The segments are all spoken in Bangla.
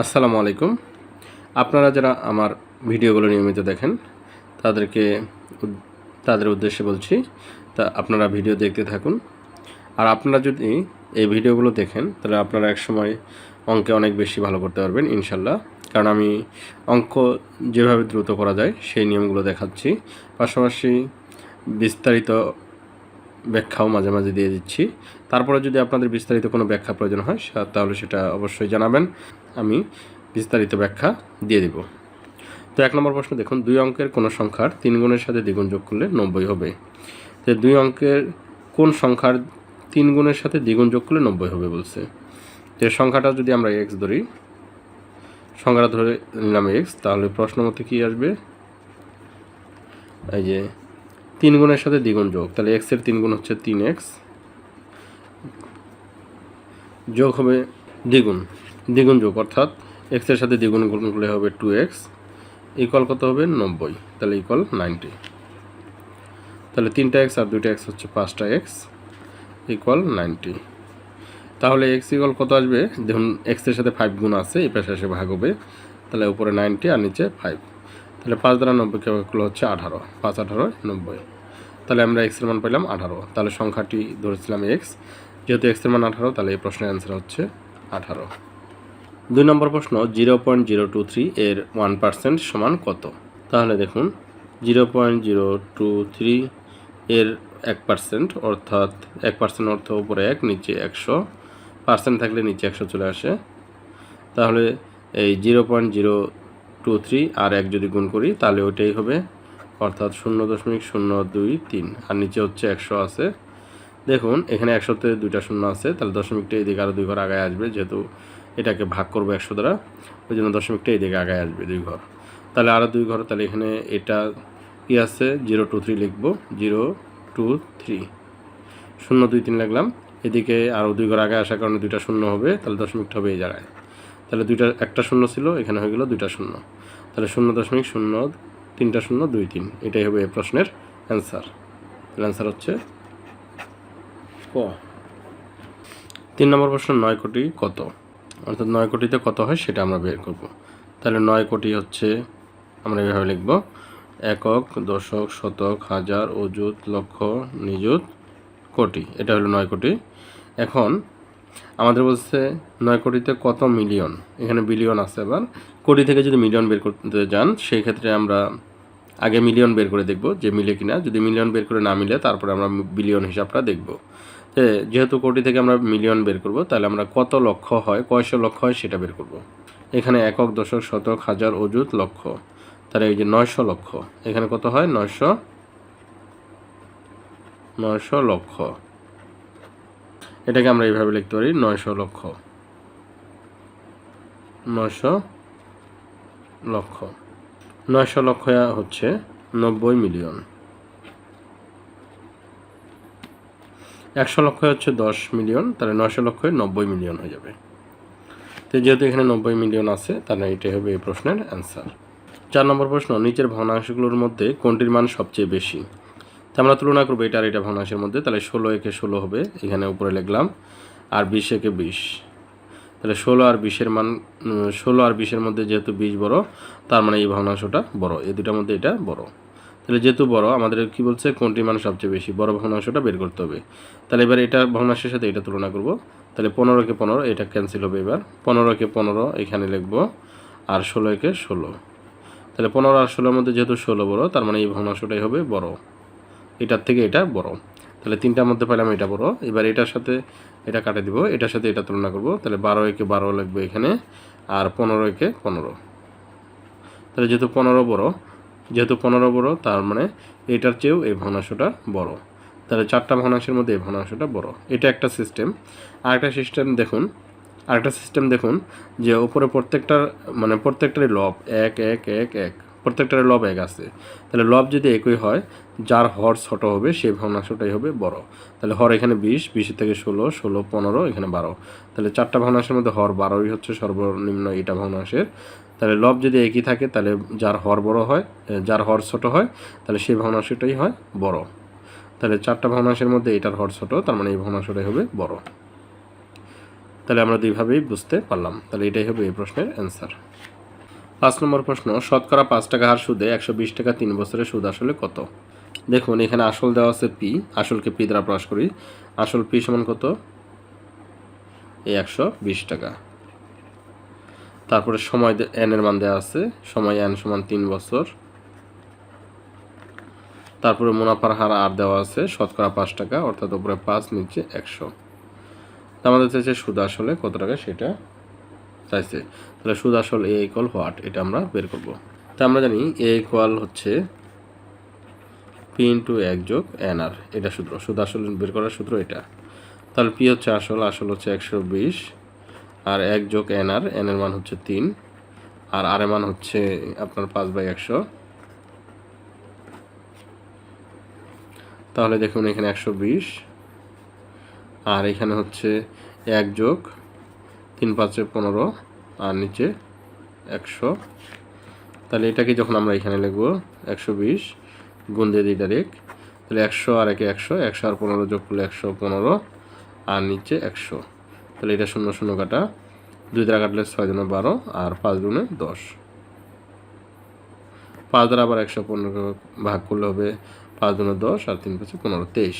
আসসালামু আলাইকুম। আপনারা যারা আমার ভিডিওগুলো নিয়মিত দেখেন, তাদেরকে তাদের উদ্দেশ্যে বলছি, তা আপনারা ভিডিও দেখতে থাকুন। আর আপনারা যদি এই ভিডিওগুলো দেখেন, তাহলে আপনারা একসময় অঙ্কে অনেক বেশি ভালো করতে পারবেন, ইনশাল্লাহ। কারণ আমি অঙ্ক যেভাবে দ্রুত করা যায়, সেই নিয়মগুলো দেখাচ্ছি। পাশাপাশি বিস্তারিত ব্যাখ্যাও মাঝে মাঝে দিয়ে দিচ্ছি। তারপরে যদি আপনাদের বিস্তারিত কোনো ব্যাখ্যা প্রয়োজন হয় তাহলে সেটা অবশ্যই জানাবেন। আমি বিস্তারিত ব্যাখ্যা দিয়ে দিব। তো এক নম্বর প্রশ্ন, দেখুন, দুই অঙ্কের কোনো সংখ্যার তিন গুণের সাথে দ্বিগুণ যোগ করলে নব্বই হবে। তো দুই অঙ্কের কোন সংখ্যার তিন গুণের সাথে দ্বিগুণ যোগ করলে নব্বই হবে বলছে। এই সংখ্যাটা যদি আমরা এক্স ধরি, সংখ্যাটা ধরে নিলাম এক্স তাহলে প্রশ্ন মতে কী আসবে? এই যে তিন গুণের সাথে দ্বিগুণ যোগ। তাহলে এক্সের তিন গুণ হচ্ছে তিন এক্স যোগ হবে দ্বিগুণ। দ্বিগুণ যোগ, অর্থাৎ এক্সের সাথে দ্বিগুণ গুণ করলে হবে টু এক্স ইকুয়াল কত হবে? নব্বই। তাহলে ইকুয়াল নাইনটি তাহলে তিনটা এক্স আর দুইটা এক্স হচ্ছে পাঁচটা এক্স ইকুয়াল নাইনটি তাহলে এক্স ইকুয়াল কত আসবে? দেখুন এক্সের সাথে ফাইভ গুণ আছে, এই পাশে এসে ভাগ হবে। তাহলে উপরে নাইনটি আর নিচে ফাইভ তাহলে পাঁচ দ্বারা নব্বইকে ভাগ হচ্ছে আঠারো। পাঁচ, আঠারো, নব্বই। তাহলে আমরা এক্সের মান পেলাম আঠারো। তাহলে সংখ্যাটি ধরেছিলাম এক্স যেহেতু এক্সের মান আঠারো, তাহলে এই প্রশ্নের অ্যান্সার হচ্ছে আঠারো। দুই নম্বর প্রশ্ন zero point zero two three এর ওয়ান পার্সেন্ট সমান কত? তাহলে দেখুন zero point zero two three এর এক পার্সেন্ট অর্থাৎ এক পার্সেন্ট অর্থ উপরে এক, নিচে একশো। পার্সেন্ট থাকলে নিচে একশো চলে আসে। তাহলে এই zero point zero two three আর এক যদি গুণ করি, তাহলে ওইটাই হবে, অর্থাৎ শূন্য দশমিক শূন্য দুই তিন। আর নিচে হচ্ছে একশো আছে। দেখুন, এখানে একশোতে দুইটা শূন্য আছে, তাহলে দশমিকটা এদিকে আরও দুই ঘর আগায় আসবে, যেহেতু এটাকে ভাগ করব একশো দ্বারা, ওই জন্য দশমিকটা এদিকে আগায় আসবে দুই ঘর। তাহলে আরও দুই ঘর, তাহলে এখানে এটা কি আছে? জিরো টু থ্রি লিখব, জিরো টু থ্রি। শূন্য দুই তিন লিখলাম, এদিকে আরও দুই ঘর আগে আসার কারণে দুইটা শূন্য হবে, তাহলে দশমিকটা হবে এই জায়গায়। তাহলে দুইটা, একটা শূন্য ছিল, এখানে হয়ে গেলো দুইটা শূন্য। তাহলে শূন্য দশমিক শূন্য তিনটা শূন্য দুই তিন। এটাই হবে এই প্রশ্নের অ্যান্সার অ্যান্সার হচ্ছে ক। তিন নম্বর প্রশ্ন, নয় কোটি কত? অর্থাৎ নয় কোটিতে কত হয় সেটা আমরা বের করব। তাহলে নয় কোটি হচ্ছে, আমরা এভাবে লিখব, একক, দশক, শতক, হাজার, অযুত, লক্ষ, নিযুত, কোটি। এটা হলো নয় কোটি। এখন আমাদের বলছে নয় কোটিতে কত মিলিয়ন? এখানে বিলিয়ন আছে আবার কোটি থেকে যদি মিলিয়ন বের করতে যান, সেই ক্ষেত্রে আমরা আগে মিলিয়ন বের করে দেখব যে মিলে কিনা। যদি মিলিয়ন বের করে না মিলে, তারপরে আমরা বিলিয়ন হিসাবটা দেখব। যে যেহেতু কোটি থেকে আমরা মিলিয়ন বের করব, তাহলে আমরা কত লক্ষ হয়, কয়শো লক্ষ হয় সেটা বের করব। এখানে একক, দশক, শতক, হাজার, অযুত, লক্ষ। তাহলে এই যে নয়শো লক্ষ, এখানে কত হয়? নয়শো নয়শো লক্ষ। এটাকে আমরা এইভাবে লিখতে পারি নয়শো লক্ষ। নয়শো লক্ষ। নয়শো লক্ষ হচ্ছে নব্বই মিলিয়ন। একশো লক্ষ হচ্ছে দশ মিলিয়ন, তাহলে নয়শো লক্ষ নব্বই মিলিয়ন হয়ে যাবে। তো যেহেতু এখানে নব্বই মিলিয়ন আছে, তাহলে এটাই হবে এই প্রশ্নের অ্যান্সার। চার নম্বর প্রশ্ন, নিচের ভগ্নাংশগুলোর মধ্যে কোনটির মান সবচেয়ে বেশি? তো আমরা তুলনা করব এটা আর এটা ভগ্নাংশের মধ্যে। তাহলে ষোলো একে ষোলো হবে, এখানে উপরে লিখলাম। আর বিশ একে বিশ। তাহলে ষোলো আর বিশের মান ষোলো আর বিশের মধ্যে যেহেতু বিশ বড়, তার মানে এই ভগ্নাংশটা বড়। এই দুটার মধ্যে এটা বড়। তাহলে যেহেতু বড়, আমাদের কি বলছে কোনটি মান সবচেয়ে বেশি? বড় ভগ্নাংশটা বের করতে হবে। তাহলে এবার এটা ভগ্নাংশের সাথে এটা তুলনা করব। তাহলে পনেরোকে পনেরো, এটা ক্যান্সেল হবে এবার। পনেরোকে পনেরো, এখানে লিখব। আর ষোলো একে ষোলো। তাহলে পনেরো আর ষোলোর মধ্যে যেহেতু ষোলো বড়, তার মানে এই ভগ্নাংশটাই হবে বড়। এটার থেকে এটা বড়। তাহলে তিনটার মধ্যে পেলাম এটা বড়। এবার এটার সাথে এটা কাটে দিব। এটার সাথে এটা তুলনা করব। তাহলে বারো একে বারো লাগবে এখানে আর পনেরো একে পনেরো। তাহলে যেহেতু পনেরো বড়, যেহেতু পনেরো বড়, তার মানে এটার চেয়েও এই ভগ্নাংশটা বড়। তাহলে চারটা ভগ্নাংশের মধ্যে এই ভগ্নাংশটা বড়। এটা একটা সিস্টেম আরেকটা সিস্টেম দেখুন। আরেকটা সিস্টেম দেখুন যে উপরে প্রত্যেকটার মানে প্রত্যেকটারই লব এক এক এক এক। প্রত্যেকটার লব এক আছে। তাহলে লব যদি একই হয়, যার হর ছোট হবে, সেই ভগ্নাংশটাই হবে বড়। তাহলে হর এখানে বিশ, বিশের থেকে ষোলো ষোলো, পনেরো, এখানে বারো। তাহলে চারটা ভগ্নাংশের মধ্যে হর বারোই হচ্ছে সর্বনিম্ন এটা ভগ্নাংশের। তাহলে লব যদি একই থাকে, তাহলে যার হর বড় হয় যার হর ছোট হয়, তাহলে সেই ভগ্নাংশটাই হয় বড়। তাহলে চারটা ভগ্নাংশের মধ্যে এটার হর ছোট, তার মানে এই ভগ্নাংশটাই হবে বড়। তাহলে আমরা দুইভাবেই বুঝতে পারলাম। তাহলে এটাই হবে এই প্রশ্নের অ্যান্সার পাঁচ নম্বর প্রশ্ন, শতকরা পাঁচ টাকা হার সুদে একশো বিশ টাকা তিন বছরের সুদ আসলে কত? দেখুন, এখানে আসল দেওয়া আছে পি আসলকে পি দ্বারা প্রকাশ করি। আসল পি সমান কত? এই একশো বিশ টাকা। তারপরে সময় এন এর মান দেওয়া আছে, সময় এন সমান তিন বছর। তারপরে মুনাফার হার আর দেওয়া আছে, শতকরা পাঁচ টাকা, অর্থাৎ উপরে পাঁচ, নিচে একশো। আমাদের চাইছে সুদ আসলে কত টাকা সেটা চাইছে। তাহলে সুদ আসল এ ইকুয়াল হোয়াট এটা আমরা বের করব। তা আমরা জানি এ ইকুয়াল হচ্ছে পি ইন্টু এক যোগ এন আর এটা সূত্র। সুদ আসল বের করার সূত্র এটা। তাহলে পি হচ্ছে আসল আসল হচ্ছে একশো বিশ, আর এক যোগ এন আর এন এর মান হচ্ছে তিন, আর আর এর মান হচ্ছে আপনার পাঁচ বাই একশো। তাহলে দেখুন এখানে একশো বিশ, আর এখানে হচ্ছে এক যোগ তিন পাঁচে পনেরো আর নিচে একশো। তাহলে এটাকে যখন আমরা এখানে লিখব, একশো বিশ গুণ দিয়ে দিই ডাইরেক্ট তাহলে একশো আর একে একশো একশো আর পনেরো যোগ করলে একশো পনেরো, আর নিচে একশো। তাহলে এটা শূন্য শূন্য কাটা, দুই দ্বারা কাটলে ছয় দুনে বারো, আর পাঁচ দুনে দশ। পাঁচ দ্বারা আবার একশো পনেরো ভাগ করলে হবে পাঁচ দুনে দশ, আর তিন পাঁচে পনেরো তেইশ।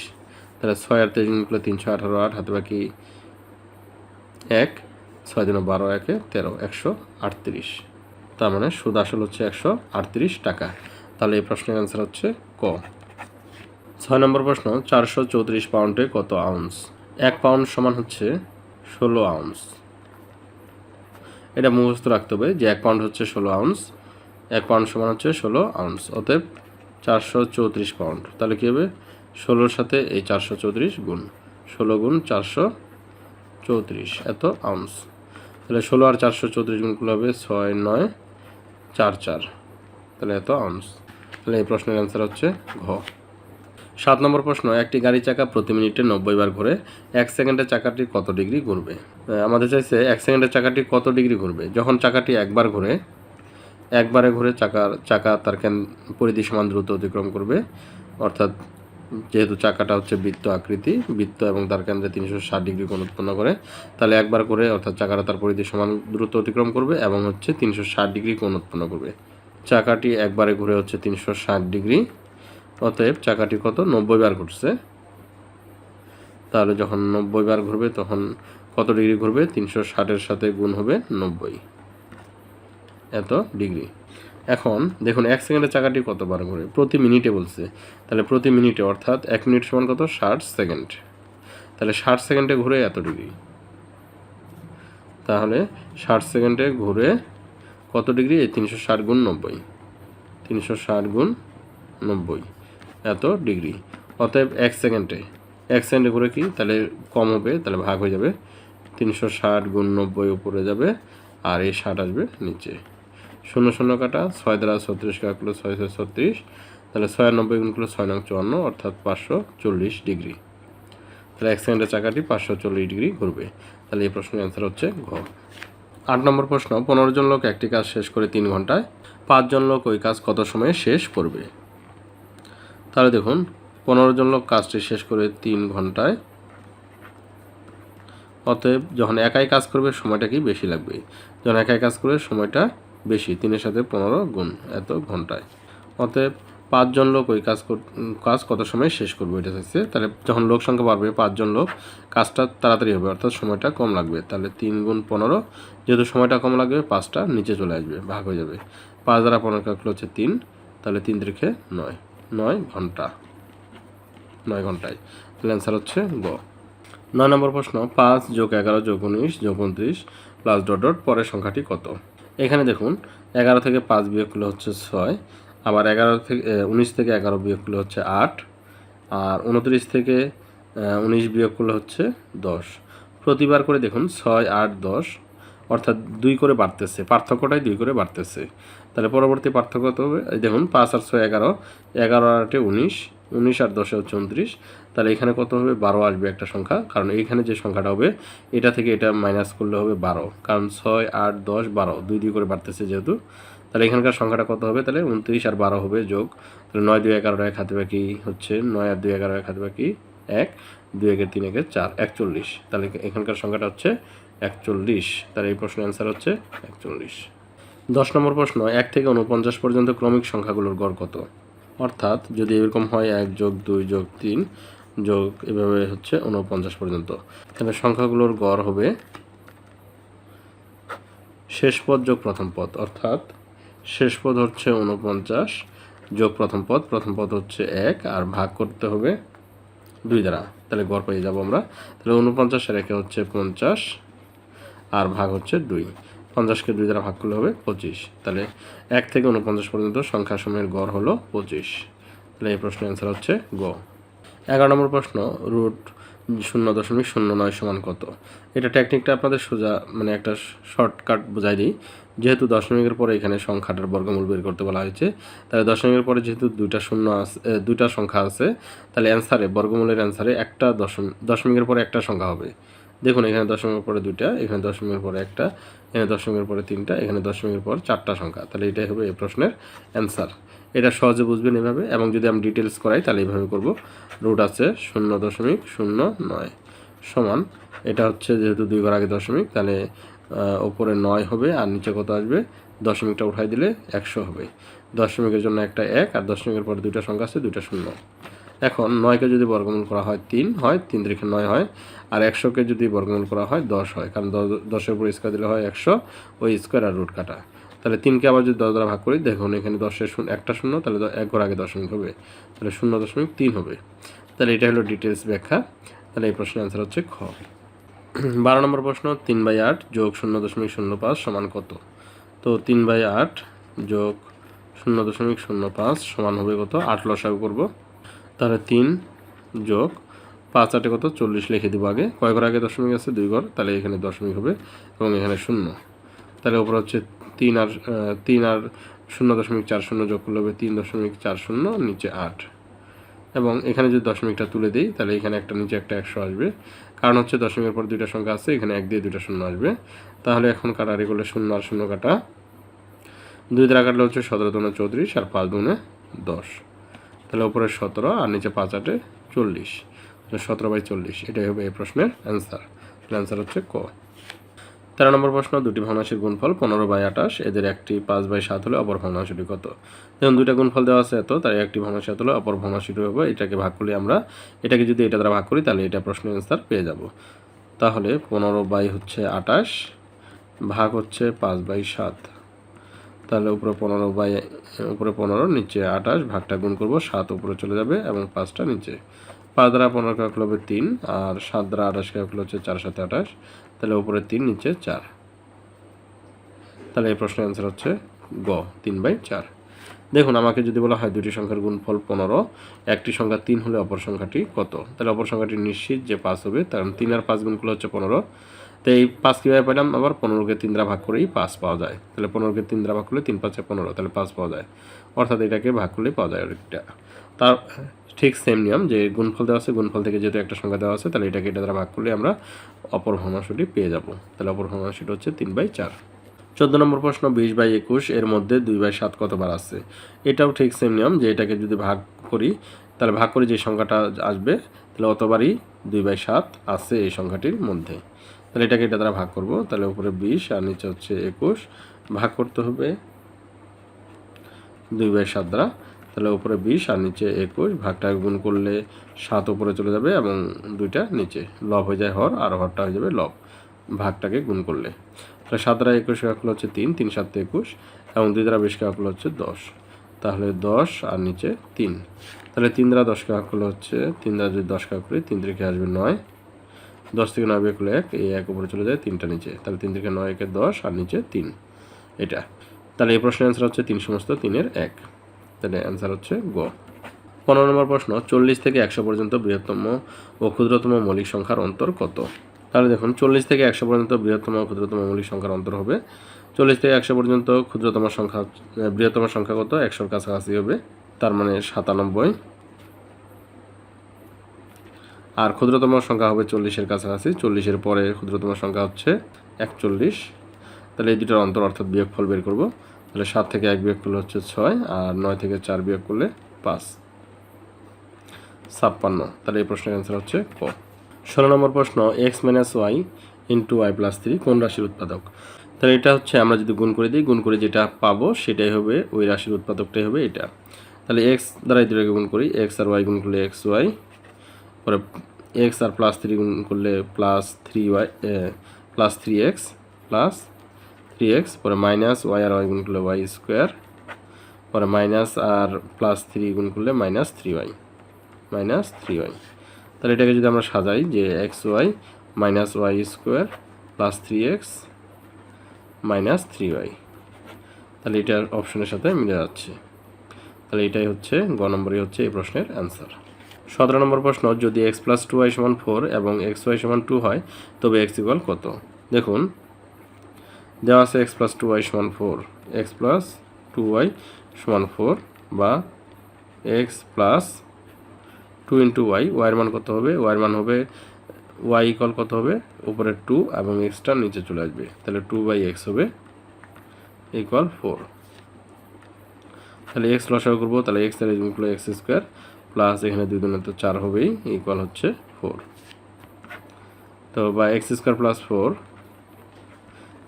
তাহলে ছয় আর তেইশ গুণ করলে তিনশো আঠারো আট হাতে বাকি এক। ছয় দিনে বারো একে তেরো, একশো আটত্রিশ। তার মানে সুদ আসল হচ্ছে একশো আটত্রিশ টাকা। তাহলে এই প্রশ্নের অ্যান্সার হচ্ছে ক। ছয় নম্বর প্রশ্ন, চারশো চৌত্রিশ পাউন্ডে কত আউন্স এক পাউন্ড সমান হচ্ছে ষোলো আউন্স এটা মুখস্থ রাখতে হবে যে এক পাউন্ড হচ্ছে ষোলো আউন্স এক পাউন্ড সমান হচ্ছে ষোলো আউন্স অতএব চারশো চৌত্রিশ পাউন্ড তাহলে কী হবে? ষোলোর সাথে এই চারশো চৌত্রিশ গুণ। ষোলো গুণ চারশো চৌত্রিশ, এত আউন্স তাহলে ষোলো আর চারশো চৌত্রিশ গুণগুলো হবে ছয় নয় চার চার। তাহলে এত আউন্স তাহলে এই প্রশ্নের অ্যান্সার হচ্ছে ঘ। সাত নম্বর প্রশ্ন, একটি গাড়ি চাকা প্রতি মিনিটে নব্বই বার ঘুরে, এক সেকেন্ডের চাকাটি কত ডিগ্রি ঘুরবে? আমাদের চাইছে এক সেকেন্ডের চাকাটি কত ডিগ্রি ঘুরবে? যখন চাকাটি একবার ঘুরে, একবারে ঘুরে চাকার চাকা তার কেন পরিধি সমান দ্রুত অতিক্রম করবে, অর্থাৎ যেহেতু চাকাটা হচ্ছে বৃত্ত আকৃতি, বৃত্ত এবং তার কেন্দ্রে তিনশো ষাট ডিগ্রি কোণ উৎপন্ন করে, তাহলে একবার করে অর্থাৎ চাকাটা তার পরিধি সমান দ্রুত অতিক্রম করবে এবং হচ্ছে তিনশো ষাট ডিগ্রি কোণ উৎপন্ন করবে। চাকাটি একবারে ঘুরে হচ্ছে তিনশো ষাট ডিগ্রি, অতএব চাকাটি কত? নব্বই বার ঘুরছে। তাহলে যখন নব্বই বার ঘুরবে তখন কত ডিগ্রি ঘুরবে? তিনশো ষাটের সাথে গুণ হবে নব্বই। এত ডিগ্রি। এখন দেখুন, এক সেকেন্ডের চাকাটি কতবার ঘুরে? প্রতি মিনিটে বলছে। তাহলে প্রতি মিনিটে, অর্থাৎ এক মিনিট সমান কত? ষাট সেকেন্ড। তাহলে ষাট সেকেন্ডে ঘুরে এত ডিগ্রি? তাহলে ষাট সেকেন্ডে ঘুরে কত ডিগ্রি? এই তিনশো ষাট গুণ নব্বই। তিনশো ষাট গুণ নব্বই। এত ডিগ্রি। অতএব এক সেকেন্ডে। এক সেকেন্ডে ঘুরে কি? তাহলে কম হবে, তাহলে ভাগ হয়ে যাবে। তিনশো ষাট গুণ নব্বই উপরে যাবে, আর এই ষাট আসবে নিচে। শূন্য শূন্য কাটা, ছয় দ্বারা ছত্রিশ কাটলো ছয় ছয় ছত্রিশ, তাহলে ছয় আর নব্বই গুণ করলে ছয় নং চুয়ান্ন, অর্থাৎ পাঁচশো চল্লিশ ডিগ্রি। তাহলে এক সেকেন্ডের চাকাটি পাঁচশো চল্লিশ ডিগ্রি ঘুরবে। তাহলে এই প্রশ্নের অ্যান্সার হচ্ছে ঘ। আট নম্বর প্রশ্ন, পনেরো জন লোক একটি কাজ শেষ করে তিন ঘন্টায় পাঁচজন লোক ওই কাজ কত সময়ে শেষ করবে? তাহলে দেখুন, পনেরো জন লোক কাজটি শেষ করে তিন ঘন্টায়, অতএব যখন একাই কাজ করবে সময়টা কি বেশি লাগবে? যখন একাই কাজ করবে সময়টা বেশি, তিনের সাথে পনেরো গুণ এত ঘন্টায়। অতএব পাঁচজন লোক ওই কাজ কাজ কত সময় শেষ করবে এটা হচ্ছে তাহলে যখন লোক সংখ্যা বাড়বে, পাঁচজন লোক, কাজটা তাড়াতাড়ি হবে, অর্থাৎ সময়টা কম লাগবে। তাহলে তিন গুণ পনেরো, যেহেতু সময়টা কম লাগবে, পাঁচটা নিচে চলে আসবে, ভাগ হয়ে যাবে। পাঁচ দ্বারা পনেরো কাকলে হচ্ছে তিন, তাহলে তিন তারিখে নয় নয় ঘণ্টা, নয় ঘন্টায়। তাহলে অ্যান্সার হচ্ছে গ। নয় নম্বর প্রশ্ন, পাঁচ যোগ এগারো যোগ উনিশ যোগ উনত্রিশ প্লাস ডট ডট পরের সংখ্যাটি কত? এখানে দেখুন, এগারো থেকে পাঁচ বিয়োগ করলে হচ্ছে ছয়, আবার এগারো থেকে উনিশ থেকে এগারো বিয়োগ করলে হচ্ছে আট, আর উনত্রিশ থেকে উনিশ বিয়োগ করলে হচ্ছে দশ। প্রতিবার করে দেখুন, ছয়, আট, দশ, অর্থাৎ দুই করে বাড়তেছে, পার্থক্যটাই দুই করে বাড়তেছে। তাহলে পরবর্তী পার্থক্য তো দেখুন, পাঁচ আর ছয় এগারো এগারো আটে উনিশ উনিশ আর দশে হচ্ছে উনত্রিশ। তাহলে এখানে কত হবে? বারো আসবে একটা সংখ্যা। কারণ এইখানে যে সংখ্যাটা হবে, এটা থেকে এটা মাইনাস করলে হবে বারো। কারণ ছয়, আট, দশ, বারো, দুই দুই করে বাড়তেছে যেহেতু। তাহলে এখানকার সংখ্যাটা কত হবে? তাহলে উনত্রিশ আর বারো হবে যোগ। তাহলে নয়, দুই, এগারো, এক, হাতে বাকি হচ্ছে নয় আর দুই, এগারো, এক, হাতে বাকি এক, দুই একের তিন একের চার, একচল্লিশ। তাহলে এখানকার সংখ্যাটা হচ্ছে একচল্লিশ। তাহলে এই প্রশ্নের অ্যান্সার হচ্ছে একচল্লিশ। দশ নম্বর প্রশ্ন, এক থেকে উনপঞ্চাশ পর্যন্ত ক্রমিক সংখ্যাগুলোর গড় কত? অর্থাৎ যদি এরকম হয় এক যোগ দুই যোগ তিন, যোগ এভাবে হচ্ছে উনপঞ্চাশ পর্যন্ত। তাহলে সংখ্যাগুলোর গড় হবে শেষ পদ যোগ প্রথম পদ, অর্থাৎ শেষ পদ হচ্ছে উনপঞ্চাশ যোগ প্রথম পদ প্রথম পদ হচ্ছে এক, আর ভাগ করতে হবে দুই দ্বারা। তাহলে গড় পেয়ে যাব আমরা। তাহলে উনপঞ্চাশের একে হচ্ছে পঞ্চাশ, আর ভাগ হচ্ছে দুই। পঞ্চাশকে দুই দ্বারা ভাগ করলে হবে পঁচিশ। তাহলে এক থেকে উনপঞ্চাশ পর্যন্ত সংখ্যা সময়ের গড় হলো পঁচিশ। তাহলে এই প্রশ্নের অ্যান্সার হচ্ছে গ। এগারো নম্বর প্রশ্ন রুট শূন্য দশমিক শূন্য নয় সমান কত? এটা টেকনিকটা আপনাদের সোজা মানে একটা শর্টকাট বোঝাই দিই। যেহেতু দশমিকের পরে এখানে সংখ্যাটার বর্গমূল বের করতে বলা হয়েছে, তাহলে দশমিকের পরে যেহেতু দুইটা শূন্য আছে দুইটা সংখ্যা আছে, তাহলে অ্যান্সারে বর্গমূলের অ্যান্সারে একটা দশম, দশমিকের পরে একটা সংখ্যা হবে। দেখুন, এখানে দশমিকের পরে দুইটা, এখানে দশমিকের পরে একটা, এখানে দশমিকের পরে তিনটা, এখানে দশমিকের পর চারটা সংখ্যা। তাহলে এটাই হবে এই প্রশ্নের অ্যান্সার এটা সহজে বুঝবেন এভাবে, এবং যদি আমি ডিটেলস করাই, তাহলে এইভাবে করব। রুট আছে শূন্য দশমিক শূন্য নয় সমান, এটা হচ্ছে যেহেতু দুই ঘর আগে দশমিক, তাহলে ওপরে নয় হবে, আর নিচে কত আসবে? দশমিকটা উঠাই দিলে একশো হবে। দশমিকের জন্য একটা এক, আর দশমিকের পরে দুইটা সংখ্যা আছে, দুইটা শূন্য। এখন নয়কে যদি বর্গমূল করা হয় তিন হয় তিন তারিখে নয় হয়, আর একশোকে যদি বর্গমূল করা হয় দশ হয়, কারণ দশের উপর স্কোয়ার দিলে হয় একশো, ওই স্কোয়ার আর রুট কাটা। তাহলে তিনকে আবার যদি দশ দ্বারা ভাগ করি, দেখুন এখানে দশের শূন্য, একটা শূন্য, তাহলে এক ঘর আগে দশমিক হবে, তাহলে শূন্য দশমিক তিন হবে। তাহলে এটা হলো ডিটেলস ব্যাখ্যা। তাহলে এই প্রশ্নের অ্যান্সার হচ্ছে খ। বারো নম্বর প্রশ্ন, তিন বাই আট যোগ শূন্য দশমিক শূন্য পাঁচ সমান কত? তো তিন বাই আট যোগ শূন্য দশমিক শূন্য পাঁচ সমান হবে কত? আট লসাগু করব। তাহলে তিন যোগ পাঁচ আটে কত? চল্লিশ লিখে দিব আগে। কয় ঘর আগে দশমিক আছে? দুই ঘর। তাহলে এখানে দশমিক হবে এবং এখানে শূন্য। তাহলে ওপর হচ্ছে তিন আর তিন আর শূন্য দশমিক চার শূন্য যোগ করলে হবে তিন দশমিক চার শূন্য, নিচে আট। এবং এখানে যদি দশমিকটা তুলে দিই, তাহলে এখানে একটা নিচে একটা একশো আসবে। কারণ হচ্ছে দশমিকের পর দুইটা সংখ্যা আছে, এখানে এক দিয়ে দুইটা শূন্য আসবে। তাহলে এখন কাটারি করলে শূন্য আর শূন্য কাটা। দুই দ্বারা কাটলে হচ্ছে সতেরো দুনে চৌত্রিশ আর পাঁচ দুনে দশ। তাহলে উপরে সতেরো আর নিচে পাঁচ আটে চল্লিশ। সতেরো বাই চল্লিশ, এটাই হবে এই প্রশ্নের অ্যান্সার অ্যান্সার হচ্ছে ক। তেরো নম্বর প্রশ্ন, দুটি ভগ্নাংশের গুণফল পনেরো বাই আঠাশ, এদের একটি পাঁচ বাই সাত হলে অপর ভগ্নাংশটি কত? দেখুন, দুইটা গুণফল দেওয়া আছে এত, তাই একটি ভগ্নাংশ হলে অপর ভগ্নাংশটি হবে, এটাকে ভাগ করলে আমরা, এটাকে যদি এটা দ্বারা ভাগ করি, তাহলে এটা প্রশ্নের অ্যান্সার পেয়ে যাব। তাহলে পনেরো বাই হচ্ছে আঠাশ, ভাগ হচ্ছে পাঁচ বাই সাত। তাহলে উপরে পনেরো বাই, উপরে পনেরো, নিচে আঠাশ, ভাগটা গুণ করব সাত, উপরে চলে যাবে এবং পাঁচটা নিচে। পাঁচ দ্বারা পনেরো কাকল হবে তিন, আর সাত দ্বারা আঠাশ কাকল হচ্ছে চার সাথে আঠাশ, তাহলে উপরে তিন, নিচে চার। তাহলে এই প্রশ্নের অ্যান্সার হচ্ছে গ, তিন বাই চার। দেখুন, আমাকে যদি বলা হয় দুটি সংখ্যার গুণফল পনেরো, একটি সংখ্যা তিন হলে অপর সংখ্যাটি কত? তাহলে অপর সংখ্যাটি নিশ্চিত যে পাঁচ হবে, কারণ তিন আর পাঁচ গুণগুলো হচ্ছে পনেরো। তো এই পাঁচ কীভাবে পেলাম? আবার পনেরোকে তিন দ্বারা ভাগ করেই পাঁচ পাওয়া যায়। তাহলে পনেরোকে তিন দ্বারা ভাগ করলে তিন পাঁচে পনেরো, তাহলে পাঁচ পাওয়া যায়। অর্থাৎ এটাকে ভাগ করলেই পাওয়া যায় একটা তার ঠিক সেম নিয়ম যে গুণফল দেওয়া আছে, গুণফল থেকে যেহেতু একটা সংখ্যা দেওয়া আছে, তাহলে এটাকে এটা দ্বারা ভাগ করলে আমরা অপর ভগ্নাংশটি পেয়ে যাব। তাহলে অপর ভগ্নাংশটি হচ্ছে তিন বাই চার। চোদ্দ নম্বর প্রশ্ন, বিশ বাই একুশ, এর মধ্যে দুই বাই সাত কতবার আছে এটাও ঠিক সেম নিয়ম যে এটাকে যদি ভাগ করি, তাহলে ভাগ করে যে সংখ্যাটা আসবে, তাহলে অতবারই দুই বাই সাত আছে এই সংখ্যাটির মধ্যে। তাহলে এটাকে এটা দ্বারা ভাগ করব। তাহলে উপরে বিশ আর নিচে হচ্ছে একুশ। ভাগ করতে হবে দুই বাই সাত দ্বারা। তাহলে উপরে বিশ আর নিচে একুশ। ভাগটা গুণ করলে সাত উপরে চলে যাবে এবং দুইটা নিচে। লব হয়ে যায় হর আর হরটা হয়ে যাবে লব। ভাগটাকে গুণ করলে। তাহলে সাত দ্বারা একুশ কাকুল হচ্ছে তিন তিন সাতে একুশ এবং দুই দ্বারা বিশ কাকুল হচ্ছে দশ। তাহলে দশ আর নিচে তিন। তাহলে তিন দ্বারা দশ কাকুল হচ্ছে, তিন দ্বারা যদি দশ করি, তিন থেকে আসবে নয়। দশ থেকে নয় বিয়োগ করলে এক, এই এক উপরে চলে যায় তিনটা নিচে। তাহলে তিন থেকে নয় একে দশ, আর নিচে তিন। এটা। তাহলে এই প্রশ্নের অ্যান্সার হচ্ছে তিন সমস্ত তিনের এক। তাহলে অ্যান্সার হচ্ছে গ। পনেরো নম্বর প্রশ্ন, চল্লিশ থেকে একশো পর্যন্ত বৃহত্তম ও ক্ষুদ্রতম মৌলিক সংখ্যার অন্তর কত? তাহলে দেখুন, চল্লিশ থেকে একশো পর্যন্ত বৃহত্তম ও ক্ষুদ্রতম মৌলিক সংখ্যার অন্তর হবে। চল্লিশ থেকে একশো পর্যন্ত ক্ষুদ্রতম সংখ্যা, বৃহত্তম সংখ্যা কত? একশোর কাছাকাছি হবে। তার মানে সাতানব্বই। আর ক্ষুদ্রতম সংখ্যা হবে চল্লিশের কাছাকাছি। চল্লিশের পরে ক্ষুদ্রতম সংখ্যা হচ্ছে একচল্লিশ। তাহলে এই দুটোর অন্তর অর্থাৎ বিয়োগফল বের করব। তাহলে সাত থেকে এক বিয়োগ করলে হচ্ছে ছয় আর নয় থেকে চার বিয়োগ করলে পাঁচ। ছাপ্পান্ন। তাহলে এই প্রশ্নের অ্যান্সার হচ্ছে ক। ষোলো নম্বর প্রশ্ন x minus y into y plus three কোন রাশির উৎপাদক? তাহলে এটা হচ্ছে আমরা যদি গুণ করে দিই, গুণ করে যেটা পাবো সেটাই হবে ওই রাশির উৎপাদকটাই হবে এটা। তাহলে এক্স দ্বারা দুটাকে গুণ করি এক্স আর ওয়াই গুণ করলে এক্স ওয়াই পরে এক্স আর প্লাস থ্রি গুণ করলে plus three y plus three x plus three x পরে মাইনাস ওয়াই আর ওয়াই গুণ করলে ওয়াই স্কোয়ার পরে মাইনাস আর প্লাস থ্রি গুণ করলে minus three y minus three y তাহলে এটাকে যদি আমরা সাজাই যে x y minus y square plus three x minus three y তাহলে এটার অপশনের সাথে মিলে যাচ্ছে। তাহলে এটাই হচ্ছে, গ নম্বরই হচ্ছে এই প্রশ্নের অ্যান্সার সতেরো নম্বর প্রশ্ন, যদি এক্স প্লাস টু ওয়াই সমান ফোর এবং এক্স ওয়াই সমান টু হয়, তবে এক্স ইকুয়াল কত? দেখুন, দেওয়া আছে এক্স প্লাস টু ওয়াই সমান four x plus two y সমান ফোর বা x plus two into y ওয়াইয়ের মান কত হবে? ওয়াইয়ের মান হবে ওয়াই ইকুয়াল কত হবে? উপরে টু এবং এক্সটা নিচে চলে আসবে। তাহলে টু বাই এক্স হবে ইকুয়াল ফোর তাহলে এক্স লসাগু করব, তাহলে x equal x square plus এখানে দুই দুনে তো চার হবেই ইকুয়াল হচ্ছে ফোর তো বা x square plus four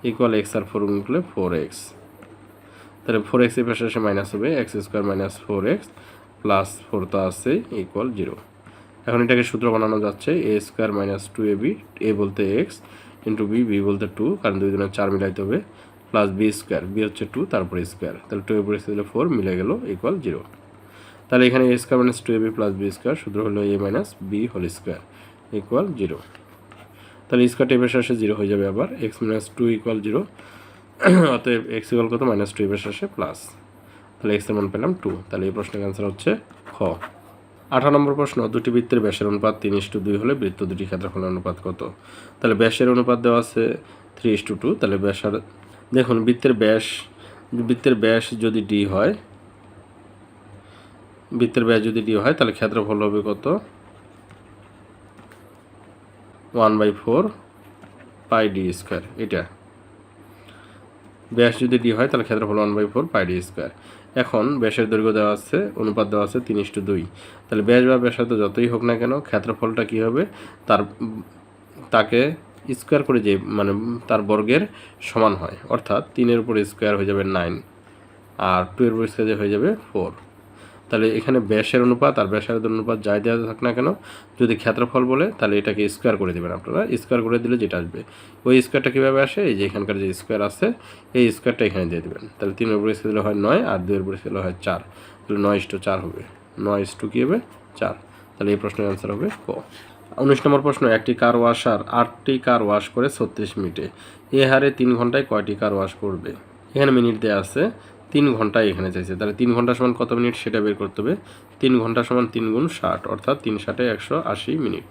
equal x আর ফোর করলে ফোর এক্স তাহলে ফোর এক্সের পাশে এসে মাইনাস হবে x square minus four x plus four তো আছে ইকুয়াল জিরো এখন এটাকে সূত্র বানানো যাচ্ছে a square minus two a b a বলতে এক্স ইন্টু বি বি বলতে টু কারণ দুই দিনের চার মিলাইতে হবে প্লাস বি স্কোয়ার বি হচ্ছে টু তারপরে স্কোয়ার তাহলে টু এ পরে ফোর মিলে গেল ইকুয়াল জিরো তাহলে এখানে a square minus two a b plus b square সূত্র হলো a minus b whole square equal zero তাহলে স্কোয়ার টেপের শেষে জিরো হয়ে যাবে আবার x minus two equal zero অতএব এক্স ইকুয়াল কত? মাইনাস টু এর শেষে প্লাস তাহলে এক্সের মান পেলাম টু তাহলে এই প্রশ্নের অ্যান্সার হচ্ছে খ। আঠারো নম্বর প্রশ্ন, দুটি বৃত্তের ব্যাসের অনুপাত তিন টু দুই হলে বৃত্ত দুটি ক্ষেত্রফলের অনুপাত কত? তাহলে ব্যাসের অনুপাত দেওয়া আছে থ্রি টু টু তাহলে ব্যাসার দেখুন, বৃত্তের ব্যাস বৃত্তের ব্যাস যদি ডি হয় বৃত্তের ব্যাস যদি ডি হয়, তাহলে ক্ষেত্রফল হবে কত? One by four pi d square, এটা। ব্যাস যদি ডি হয়, তাহলে ক্ষেত্রফল one by four pi d square. এখন ব্যাসের দৈর্ঘ্য দেওয়া আছে, অনুপাত দেওয়া আছে তিন ইস্টু দুই। তাহলে ব্যাস বা ব্যাসার্ধ যতই হোক না কেন, ক্ষেত্রফলটা কী হবে? তার, তাকে স্কোয়ার করে যে মানে তার বর্গের সমান হয়, অর্থাৎ তিনের উপর স্কোয়ার হয়ে যাবে নাইন, আর টু এর উপর স্কোয়ার হয়ে যাবে ফোর। তাহলে এখানে ব্যাসের অনুপাত আর ব্যাসার্ধের অনুপাত যাই দেওয়া থাক না কেন, যদি ক্ষেত্রফল বলে, তাহলে এটাকে স্কোয়ার করে দেবেন আপনারা। স্কোয়ার করে দিলে যেটা আসবে। ওই স্কোয়ারটা কীভাবে আসে? এই যে এখানকার যে স্কোয়ার আছে, এই স্কোয়ারটা এখানে দিয়ে দেবেন। তাহলে তিনের উপরে স্কেল হয় নয় আর দুইয়ের উপরে স্কেল হয় চার। তাহলে নয় ইস্টু চার হবে। নয় ইস্টু কী হবে? চার। তাহলে এই প্রশ্নের অ্যান্সার হবে ক। উনিশ নম্বর প্রশ্ন, একটি কার ওয়াশার আটটি কার ওয়াশ করে ছত্রিশ মিনিটে। এ হারে তিন ঘন্টায় কয়টি কার ওয়াশ করবে? এখানে মিনিট দেওয়া আছে। তিন ঘন্টায় এখানে চাইছে। তাহলে তিন ঘণ্টা সমান কত মিনিট? সেটা বের করতে হবে। তিন ঘণ্টা সমান তিন গুণ ষাট, অর্থাৎ তিন ষাটে একশো আশি মিনিট।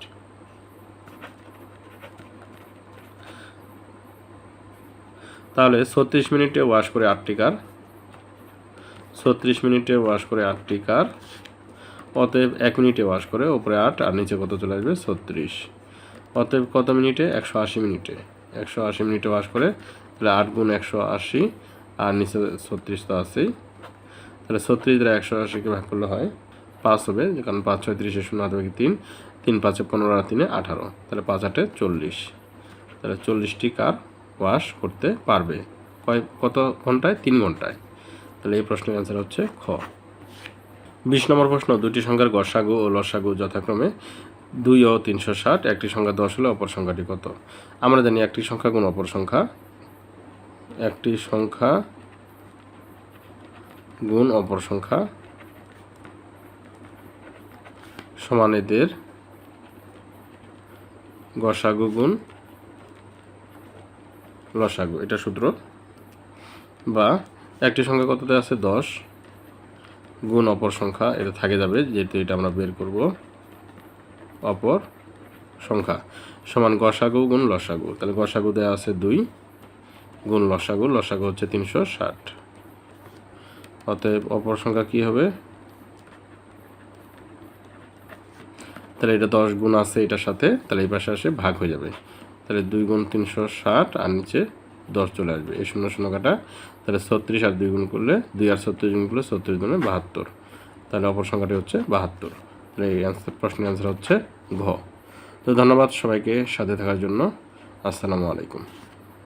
তাহলে ছত্রিশ মিনিটে ওয়াশ করে আটটি কার? ছত্রিশ মিনিটে ওয়াশ করে আটটি কার? অতএব এক মিনিটে ওয়াশ করে ওপরে আট, আর নিচে কত চলে আসবে? ছত্রিশ। অতএব কত মিনিটে? একশো আশি মিনিটে। একশো আশি মিনিটে ওয়াশ করে, তাহলে আট গুণ একশো আশি আর নিচে ছত্রিশ তো আছেই। তাহলে ছত্রিশ দ্বারা একশো আশিকে ভাগ করলে হয় পাঁচ হবে, কারণ পাঁচ, ছয়, তিরিশে শূন্য হাতে কি তিন তিন, পাঁচে পনেরো আর তিনে আঠারো। তাহলে পাঁচ, আটে চল্লিশ। তাহলে চল্লিশটি কার ওয়াশ করতে পারবে? কয়, কত ঘন্টায়? তিন ঘন্টায়। তাহলে এই প্রশ্নের অ্যান্সার হচ্ছে খ। বিশ নম্বর প্রশ্ন, দুটি সংখ্যার গসাগু ও লসাগু যথাক্রমে দুই ও তিনশো ষাট, একটি সংখ্যা দশ হলে অপর সংখ্যাটি কত? আমরা জানি একটি সংখ্যা গুণ অপর সংখ্যা একটি সংখ্যা গুণ অপর সংখ্যা সমান এদের গসাগু গুণ লসাগু, এটা সূত্র। বা একটি সংখ্যা কততে আছে? দশ। গুণ অপর সংখ্যা, এটা থাকে যাবে, যেহেতু এটা আমরা বের করব। অপর সংখ্যা সমান গসাগু গুণ লসাগু, তাহলে গসাগু দেওয়া আছে দুই। গুণ লসাগু লসাগু হচ্ছে তিনশো ষাট। অতএব অপর সংখ্যা কী হবে? তাহলে এটা দশ গুণ আছে এটার সাথে, তাহলে এই পাশে আসে ভাগ হয়ে যাবে। তাহলে দুই গুণ তিনশো ষাট আর নিচে দশ চলে আসবে। এই শূন্য শূন্য কাটা তাহলে ছত্রিশ আর দুই গুণ করলে, দুই আর ছত্রিশ গুণ করলে ছত্রিশ গুণে বাহাত্তর। তাহলে অপর সংখ্যাটি হচ্ছে বাহাত্তর। তাহলে এই অ্যান্সার প্রশ্নের অ্যান্সার হচ্ছে ঘ। তো ধন্যবাদ সবাইকে সাথে থাকার জন্য। আসসালামু আলাইকুম।